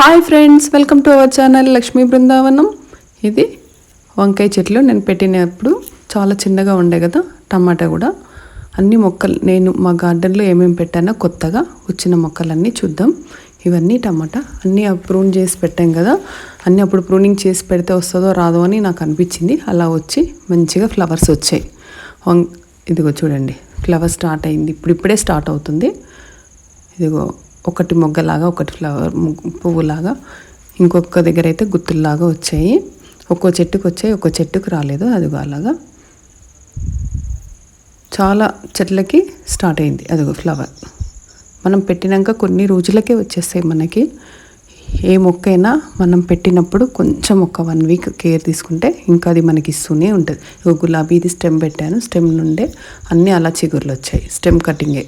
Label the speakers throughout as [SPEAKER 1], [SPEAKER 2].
[SPEAKER 1] Hi friends welcome to our channel Lakshmi Brindavanam ఇది వంకాయ చెట్లు నేను పెట్టినప్పుడు చాలా చిన్నగా ఉండే కదా టమాటా కూడా. అన్ని మొక్కలు నేను మా గార్డెన్లో ఏమేమి పెట్టానో కొత్తగా వచ్చిన మొక్కలన్నీ చూద్దాం. ఇవన్నీ టమాటా అన్నీ ప్రూన్ చేసి పెట్టాం కదా. అన్నీ అప్పుడు ప్రూనింగ్ చేసి పెడితే వస్తుందో రాదో అని నాకు అనిపించింది. అలా వచ్చి మంచిగా ఫ్లవర్స్ వచ్చాయి. వం ఇదిగో చూడండి ఫ్లవర్ స్టార్ట్ అయింది. ఇప్పుడు ఇప్పుడే స్టార్ట్ అవుతుంది. ఇదిగో ఒకటి మొగ్గలాగా ఒకటి ఫ్లవర్ పువ్వులాగా ఇంకొక దగ్గర అయితే గుత్తుల్లాగా వచ్చాయి. ఒక్కో చెట్టుకు వచ్చాయి ఒక్కో చెట్టుకు రాలేదు అదిగో అలాగా. చాలా చెట్లకి స్టార్ట్ అయింది అదిగో ఫ్లవర్. మనం పెట్టినాక కొన్ని రోజులకే వచ్చేస్తాయి మనకి. ఏ మొక్క అయినా మనం పెట్టినప్పుడు కొంచెం ఒక వన్ వీక్ కేర్ తీసుకుంటే ఇంకా అది మనకి ఇస్తూనే ఉంటుంది. ఇగో గులాబీ ఇది స్టెమ్ పెట్టాను స్టెమ్ నుండే అన్నీ అలా చిగుర్లు వచ్చాయి స్టెమ్ కటింగే.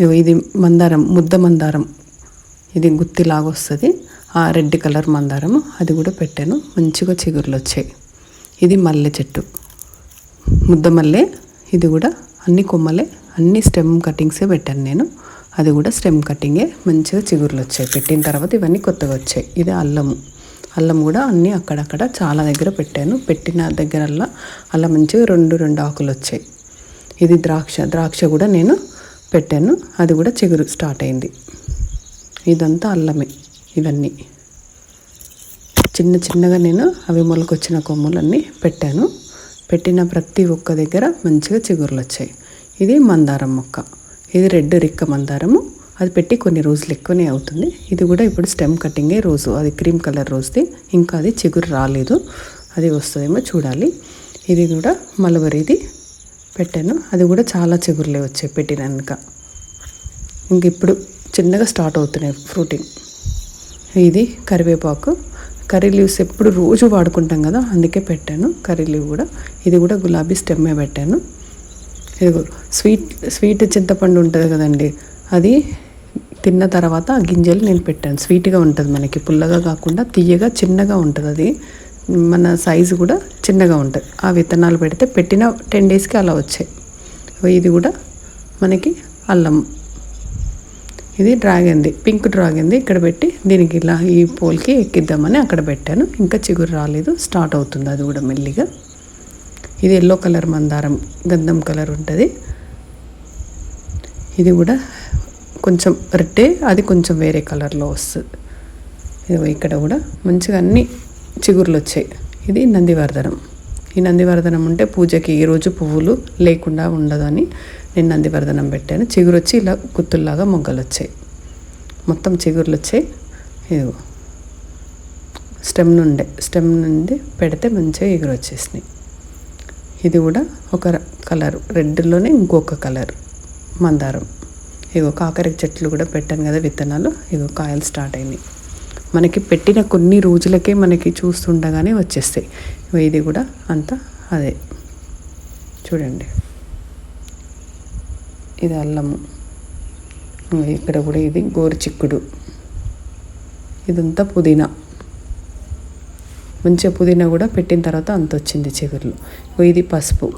[SPEAKER 1] ఇది మందారం ముద్ద మందారం. ఇది గుత్తిలాగా వస్తుంది. ఆ రెడ్ కలర్ మందారము. అది కూడా పెట్టాను. మంచిగా చిగుర్లు వచ్చాయి. ఇది మల్లె చెట్టు. ముద్ద మల్లె ఇది కూడా అన్ని కొమ్మలే అన్ని స్టెమ్ కటింగ్సే పెట్టాను నేను. అది కూడా స్టెమ్ కటింగే మంచిగా చిగుర్లు వచ్చాయి. పెట్టిన తర్వాత ఇవన్నీ కొత్తగా వచ్చాయి. ఇది అల్లము. అల్లం కూడా అన్నీ అక్కడక్కడ చాలా దగ్గర పెట్టాను. పెట్టిన దగ్గరల్లా అలా మంచిగా రెండు రెండు ఆకులు వచ్చాయి. ఇది ద్రాక్ష. ద్రాక్ష కూడా నేను పెట్టాను. అది కూడా చిగురు స్టార్ట్ అయింది. ఇదంతా అల్లమే ఇవన్నీ. చిన్న చిన్నగా నేను అవి మొలకొచ్చిన కొమ్ములన్నీ పెట్టాను. పెట్టిన ప్రతి ఒక్క దగ్గర మంచిగా చిగురులు వచ్చాయి. ఇది మందారం మొక్క. ఇది రెడ్ రిక్క మందారము. అది పెట్టి కొన్ని రోజులు ఎక్కువనే అవుతుంది. ఇది కూడా ఇప్పుడు స్టెమ్ కటింగే రోజు. అది క్రీమ్ కలర్ రోజుది. ఇంకా అది చిగురు రాలేదు. అది వస్తుందేమో చూడాలి. ఇది కూడా మలబరిది పెట్టాను. అది కూడా చాలా చిగురులే వచ్చాయి పెట్టినాక. ఇంక ఇప్పుడు చిన్నగా స్టార్ట్ అవుతున్నాయి ఫ్రూటింగ్. ఇది కరివేపాకు. కర్రీ లీవ్స్ ఎప్పుడు రోజు వాడుకుంటాం కదా అందుకే పెట్టాను. కర్రీ లీవ్ కూడా. ఇది కూడా గులాబీ స్టెమ్మే పెట్టాను. ఇదిగో స్వీట్ స్వీట్ చింతపండు ఉంటుంది కదండి అది తిన్న తర్వాత ఆ గింజలు నేను పెట్టాను. స్వీట్గా ఉంటుంది మనకి పుల్లగా కాకుండా తీయగా చిన్నగా ఉంటుంది అది. మన సైజు కూడా చిన్నగా ఉంటుంది. ఆ విత్తనాలు పెడితే పెట్టిన టెన్ డేస్కి అలా వచ్చాయి. ఇది కూడా మనకి అల్లం. ఇది డ్రాగన్ది పింక్ డ్రాగన్ది ఇక్కడ పెట్టి దీనికి ఇలా ఈ పోల్కి ఎక్కిద్దామని అక్కడ పెట్టాను. ఇంకా చిగురు రాలేదు. స్టార్ట్ అవుతుంది అది కూడా మెల్లిగా. ఇది ఎల్లో కలర్ మందారం గంధం కలర్ ఉంటుంది. ఇది కూడా కొంచెం రెడ్డే అది కొంచెం వేరే కలర్లో వస్తుంది. ఇదిగో ఇక్కడ కూడా మంచిగా అన్ని చిగుర్లు వచ్చాయి. ఇది నందివర్ధనం. ఈ నందివర్ధనం ఉంటే పూజకి ఈరోజు పువ్వులు లేకుండా ఉండదని నేను నందివర్ధనం పెట్టాను. చిగురు వచ్చి ఇలా గుత్తుల్లాగా మొగ్గలు వచ్చాయి మొత్తం చిగుర్లు వచ్చాయి ఇదిగో స్టెమ్ నుండే స్టెమ్ నుండి పెడితే మంచిగా ఎగురు వచ్చేసినాయి ఇది కూడా ఒక కలర్. రెడ్లోనే ఇంకొక కలర్ మందారం. ఇగో కాకర చెట్లు కూడా పెట్టాను కదా విత్తనాలు. ఇగో కాయలు స్టార్ట్ అయినాయి. మనకి పెట్టిన కొన్ని రోజులకే మనకి చూస్తుండగానే వచ్చేస్తాయి. ఇది కూడా అంతా అదే. చూడండి. ఇది అల్లము. ఇక్కడ కూడా ఇది గోరుచిక్కుడు. ఇదంతా పుదీనా. మంచిగా పుదీనా కూడా పెట్టిన తర్వాత అంత వచ్చింది చిగురులు. ఇది పసుపు.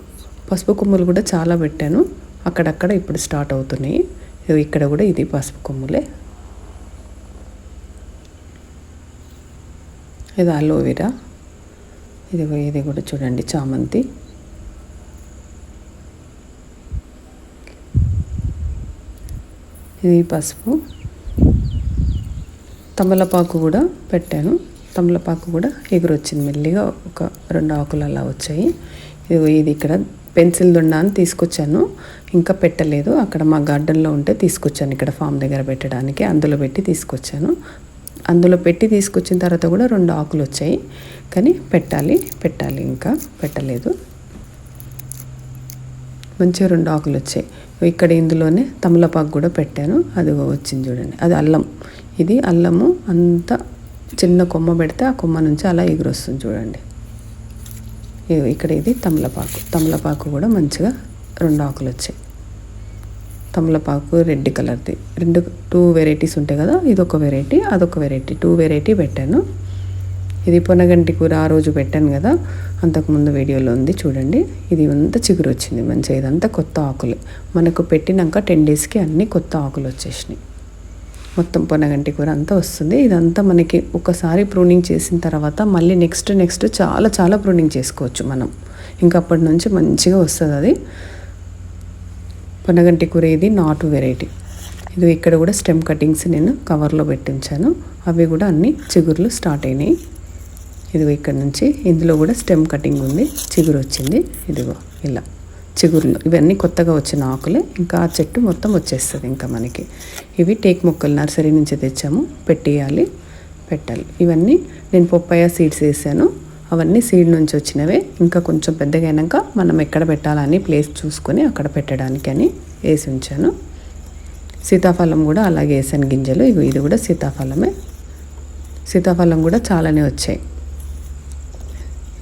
[SPEAKER 1] పసుపు కొమ్ములు కూడా చాలా పెట్టాను. అక్కడక్కడ ఇప్పుడు స్టార్ట్ అవుతున్నాయి. ఇక్కడ కూడా ఇది పసుపు కొమ్ములే. ఇది అలోవెరా. ఇది ఇది కూడా చూడండి చామంతి. ఇది పసుపు. తమలపాకు కూడా పెట్టాను. తమలపాకు కూడా ఎగురొచ్చింది మెల్లిగా. ఒక రెండు ఆకులు అలా వచ్చాయి. ఇది ఇది ఇక్కడ పెన్సిల్ దొండ అని తీసుకొచ్చాను. ఇంకా పెట్టలేదు. అక్కడ మా గార్డెన్లో ఉంటే తీసుకొచ్చాను. ఇక్కడ ఫామ్ దగ్గర పెట్టడానికి. అందులో పెట్టి తీసుకొచ్చాను. అందులో పెట్టి తీసుకొచ్చిన తర్వాత కూడా రెండు ఆకులు వచ్చాయి. కానీ పెట్టాలి పెట్టాలి ఇంకా పెట్టలేదు. మంచిగా రెండు ఆకులు వచ్చాయి. ఇక్కడ ఇందులోనే తమలపాకు కూడా పెట్టాను. అది వచ్చింది చూడండి. అది అల్లం. ఇది అల్లము అంత చిన్న కొమ్మ పెడితే ఆ కొమ్మ నుంచి అలా ఎగురొస్తుంది చూడండి. ఇక్కడ ఇది తమలపాకు. తమలపాకు కూడా మంచిగా రెండు ఆకులు వచ్చాయి. తమలపాకు రెడ్ కలర్ది. రెండు టూ వెరైటీస్ ఉంటాయి కదా ఇది ఒక వెరైటీ అదొక వెరైటీ. టూ వెరైటీ పెట్టాను. ఇది పొనగంటి కూర ఆ రోజు పెట్టాను కదా అంతకుముందు వీడియోలో ఉంది చూడండి. ఇది అంతా చిగురు వచ్చింది మంచిగా ఇదంతా కొత్త ఆకులు. మనకు పెట్టినాక టెన్ డేస్కి అన్నీ కొత్త ఆకులు వచ్చేసినాయి. మొత్తం పొనగంటి కూర అంతా వస్తుంది. ఇదంతా మనకి ఒకసారి ప్రూనింగ్ చేసిన తర్వాత మళ్ళీ నెక్స్ట్ నెక్స్ట్ చాలా చాలా ప్రూనింగ్ చేసుకోవచ్చు మనం. ఇంకా అప్పటి నుంచి మంచిగా వస్తుంది అది పొనగంటి కూర ఇది నాటు వెరైటీ. ఇది ఇక్కడ కూడా స్టెమ్ కటింగ్స్ నేను కవర్లో పెట్టించాను. అవి కూడా అన్ని చిగుర్లు స్టార్ట్ అయినాయి. ఇదిగో ఇక్కడ నుంచి ఇందులో కూడా స్టెమ్ కటింగ్ ఉంది. చిగురు వచ్చింది. ఇదిగో ఇలా చిగురులు. ఇవన్నీ కొత్తగా వచ్చిన ఆకులే. ఇంకా ఆ చెట్టు మొత్తం వచ్చేస్తుంది ఇంకా మనకి. ఇవి టేక్ మొక్కలు నర్సరీ నుంచి తెచ్చాము. పెట్టేయాలి. పెట్టాలి. ఇవన్నీ నేను పొప్పాయ సీడ్స్ వేసాను. అవన్నీ సీడ్ నుంచి వచ్చినవే. ఇంకా కొంచెం పెద్దగా మనం ఎక్కడ పెట్టాలని ప్లేస్ చూసుకొని అక్కడ పెట్టడానికి అని వేసి ఉంచాను. సీతాఫలం కూడా అలాగే వేసాను గింజలు. ఇవి ఇది కూడా సీతాఫలమే. సీతాఫలం కూడా చాలానే వచ్చాయి.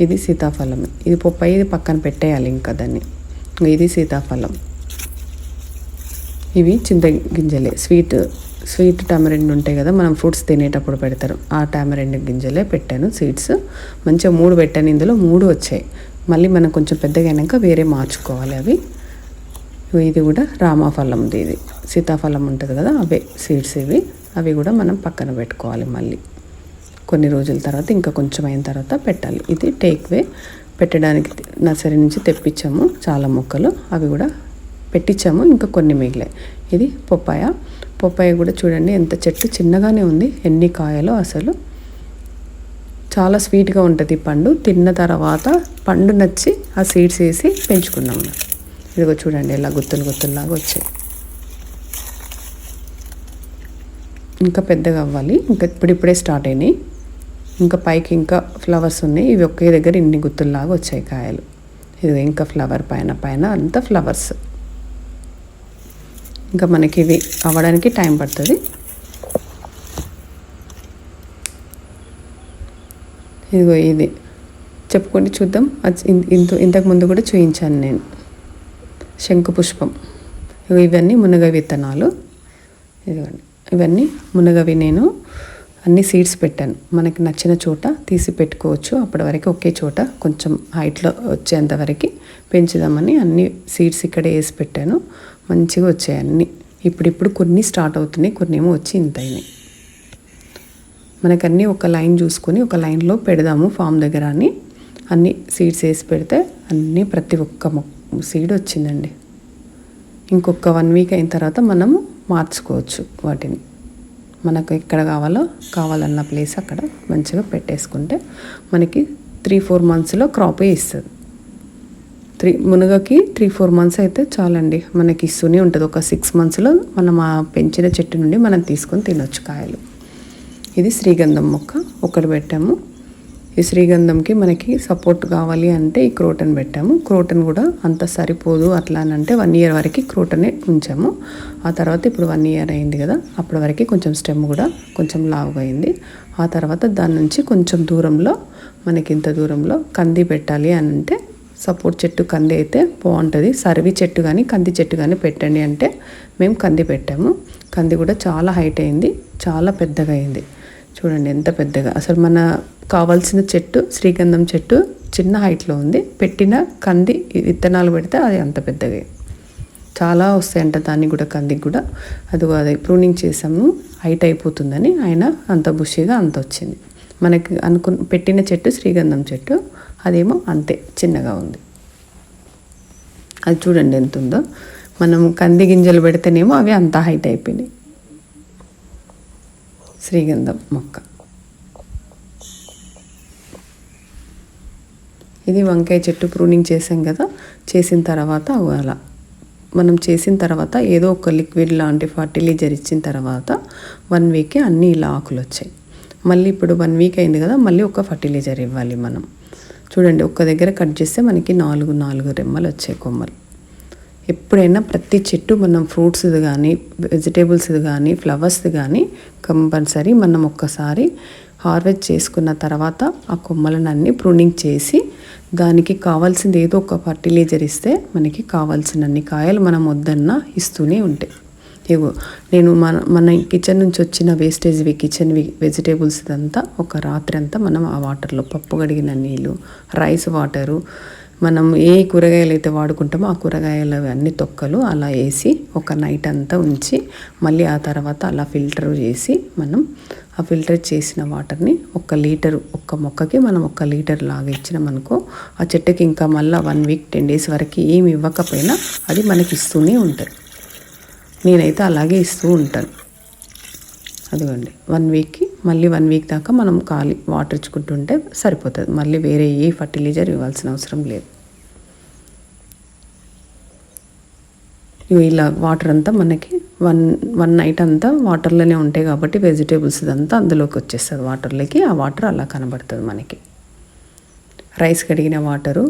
[SPEAKER 1] ఇది సీతాఫలం. ఇది పొప్పై ఇది పక్కన పెట్టేయాలి ఇంకా దాన్ని. ఇది సీతాఫలం. ఇవి చింత గింజలే. స్వీట్ స్వీట్ టామరెండ్ ఉంటాయి కదా మనం ఫ్రూట్స్ తినేటప్పుడు పెడతారు. ఆ టామరెండ్ గింజలే పెట్టాను సీడ్స్. మంచిగా మూడు పెట్టాను ఇందులో మూడు వచ్చాయి. మళ్ళీ మనం కొంచెం పెద్దగా అయినాక వేరే మార్చుకోవాలి అవి. ఇది కూడా రామాఫలంది ఇది. సీతాఫలం ఉంటుంది కదా అవే సీడ్స్ ఇవి. అవి కూడా మనం పక్కన పెట్టుకోవాలి మళ్ళీ. కొన్ని రోజుల తర్వాత ఇంకా కొంచెం అయిన తర్వాత పెట్టాలి. ఇది టేక్ వే పెట్టడానికి నర్సరీ నుంచి తెప్పించాము చాలా మొక్కలు. అవి కూడా పెట్టించాము ఇంకా కొన్ని మిగిలాయి. ఇది పొప్పాయ. పొప్పాయ కూడా చూడండి ఎంత చెట్టు చిన్నగానే ఉంది ఎన్ని కాయలు అసలు. చాలా స్వీట్గా ఉంటుంది పండు. తిన్న తర్వాత పండు నచ్చి ఆ సీడ్స్ వేసి పెంచుకున్నాము ఇదిగో చూడండి ఇలా గుత్తులు గుత్తుల్లాగా వచ్చాయి. ఇంకా పెద్దగా అవ్వాలి. ఇంకా ఇప్పుడిప్పుడే స్టార్ట్ అయినాయి. ఇంకా పైకి ఇంకా ఫ్లవర్స్ ఉన్నాయి. ఇవి ఒకే దగ్గర ఇన్ని గుత్తుల్లాగా వచ్చాయి కాయలు. ఇది ఇంకా ఫ్లవర్ పైన పైన అంతా ఫ్లవర్స్. ఇంకా మనకి ఇవి అవ్వడానికి టైం పడుతుంది. ఇదిగో ఇది. చెప్పుకొని చూద్దాం. ఇంత ఇంతకు ముందు కూడా చూపించాను నేను. శంకు పుష్పం. ఇవన్నీ మునగ విత్తనాలు. ఇదిగోండి. ఇవన్నీ మునగవి నేను అన్ని సీడ్స్ పెట్టాను. మనకి నచ్చిన చోట తీసి పెట్టుకోవచ్చు. అప్పటి వరకు ఒకే చోట కొంచెం హైట్లో వచ్చేంత వరకు పెంచుదామని అన్ని సీడ్స్ ఇక్కడే వేసి పెట్టాను. మంచిగా వచ్చాయి అన్నీ. ఇప్పుడిప్పుడు కొన్ని స్టార్ట్ అవుతున్నాయి కొన్ని ఏమో వచ్చి ఇంత అయినాయి. మనకన్నీ ఒక లైన్ చూసుకొని ఒక లైన్లో పెడదాము ఫామ్ దగ్గర అని. అన్ని సీడ్స్ వేసి పెడితే అన్నీ ప్రతి ఒక్క సీడ్ వచ్చిందండి. ఇంకొక వన్ వీక్ అయిన తర్వాత మనము మార్చుకోవచ్చు వాటిని. మనకు ఎక్కడ కావాలో కావాలన్న ప్లేస్ అక్కడ మంచిగా పెట్టేసుకుంటే మనకి త్రీ ఫోర్ మంత్స్లో క్రాపే ఇస్తుంది. త్రీ మునగకి త్రీ ఫోర్ మంత్స్ అయితే చాలండి. మనకి ఇస్తూనే ఉంటుంది. ఒక సిక్స్ మంత్స్లో మనం ఆ పెంచిన చెట్టు నుండి మనం తీసుకొని తినొచ్చు కాయలు. ఇది శ్రీగంధం మొక్క. ఒకటి పెట్టాము. ఈ శ్రీగంధంకి మనకి సపోర్ట్ కావాలి అంటే ఈ క్రోటన్ పెట్టాము. క్రోటన్ కూడా అంత సరిపోదు అట్లా అని అంటే వన్ ఇయర్ వరకు క్రోటనే ఉంచాము. ఆ తర్వాత ఇప్పుడు వన్ ఇయర్ అయింది కదా అప్పటి వరకు కొంచెం స్టెమ్ కూడా కొంచెం లావుగా అయింది. ఆ తర్వాత దాని నుంచి కొంచెం దూరంలో మనకి ఇంత దూరంలో కంది పెట్టాలి అని అంటే సపోర్ట్ చెట్టు కంది అయితే బాగుంటుంది. సర్వి చెట్టు కానీ కంది చెట్టు కానీ పెట్టండి అంటే మేము కంది పెట్టాము. కంది కూడా చాలా హైట్ అయింది చాలా పెద్దగా అయింది. చూడండి ఎంత పెద్దగా. అసలు మన కావాల్సిన చెట్టు శ్రీగంధం చెట్టు చిన్న హైట్లో ఉంది. పెట్టిన కంది విత్తనాలు పెడితే అది అంత పెద్దగా. చాలా వస్తాయంట దానికి కూడా కందికి కూడా. అది అది ప్రూనింగ్ చేసాము. హైట్ అయిపోతుందని ఆయన అంత బుషిగా అంత వచ్చింది. మనకి అనుకు పెట్టిన చెట్టు శ్రీగంధం చెట్టు అదేమో అంతే చిన్నగా ఉంది. అది చూడండి ఎంత ఉందో. మనం కంది గింజలు పెడితేనేమో అవి అంత హైట్ అయిపోయినాయి. శ్రీగంధం మొక్క. ఇది వంకాయ చెట్టు ప్రూనింగ్ చేసాం కదా చేసిన తర్వాత అలా. మనం చేసిన తర్వాత ఏదో ఒక లిక్విడ్ లాంటి ఫర్టిలైజర్ ఇచ్చిన తర్వాత వన్ వీకే అన్నీ ఇలా ఆకులు వచ్చాయి. మళ్ళీ ఇప్పుడు వన్ వీక్ అయింది కదా మళ్ళీ ఒక ఫర్టిలైజర్ ఇవ్వాలి మనం. చూడండి ఒక్క దగ్గర కట్ చేస్తే మనకి నాలుగు నాలుగు రెమ్మలు వచ్చాయి కొమ్మలు. ఎప్పుడైనా ప్రతి చెట్టు మనం ఫ్రూట్స్ది కానీ వెజిటేబుల్స్ది కానీ ఫ్లవర్స్ది కానీ కంపల్సరీ మనం ఒక్కసారి హార్వెస్ట్ చేసుకున్న తర్వాత ఆ కొమ్మలను అన్ని ప్రూనింగ్ చేసి దానికి కావాల్సింది ఏదో ఒక ఫర్టిలైజర్ ఇస్తే మనకి కావాల్సినన్ని కాయలు మనం వద్దన్నా ఇస్తూనే ఉంటాయి ఇగో నేను మన మన కిచెన్ నుంచి వచ్చిన వేస్టేజ్వి కిచెన్ వెజిటేబుల్స్ ఇదంతా ఒక రాత్రి అంతా మనం ఆ వాటర్లో పప్పు కడిగిన నీళ్ళు రైస్ వాటరు మనం ఏ కూరగాయలు అయితే వాడుకుంటామో ఆ కూరగాయలు అన్ని తొక్కలు అలా వేసి ఒక నైట్ అంతా ఉంచి మళ్ళీ ఆ తర్వాత అలా ఫిల్టర్ చేసి మనం ఆ ఫిల్టర్ చేసిన వాటర్ని ఒక లీటర్ ఒక్క మొక్కకి మనం ఒక లీటర్ లాగా ఇచ్చినామనుకో ఆ చెట్టుకి ఇంకా మళ్ళీ వన్ వీక్ టెన్ డేస్ వరకు ఏమి ఇవ్వకపోయినా అది మనకి ఇస్తూనే ఉంటుంది. నేనైతే అలాగే ఇస్తూ ఉంటాను. అదిగోండి వన్ వీక్కి మళ్ళీ వన్ వీక్ దాకా మనం ఖాళీ వాటర్ ఇచ్చుకుంటుంటే సరిపోతుంది. మళ్ళీ వేరే ఏ ఫర్టిలైజర్ ఇవ్వాల్సిన అవసరం లేదు. ఇలా వాటర్ అంతా మనకి వన్ వన్ నైట్ అంతా వాటర్లోనే ఉంటాయి కాబట్టి వెజిటేబుల్స్ ఇదంతా అందులోకి వచ్చేస్తుంది. వాటర్లోకి ఆ వాటర్ అలా కనబడుతుంది మనకి. రైస్ కడిగిన వాటరు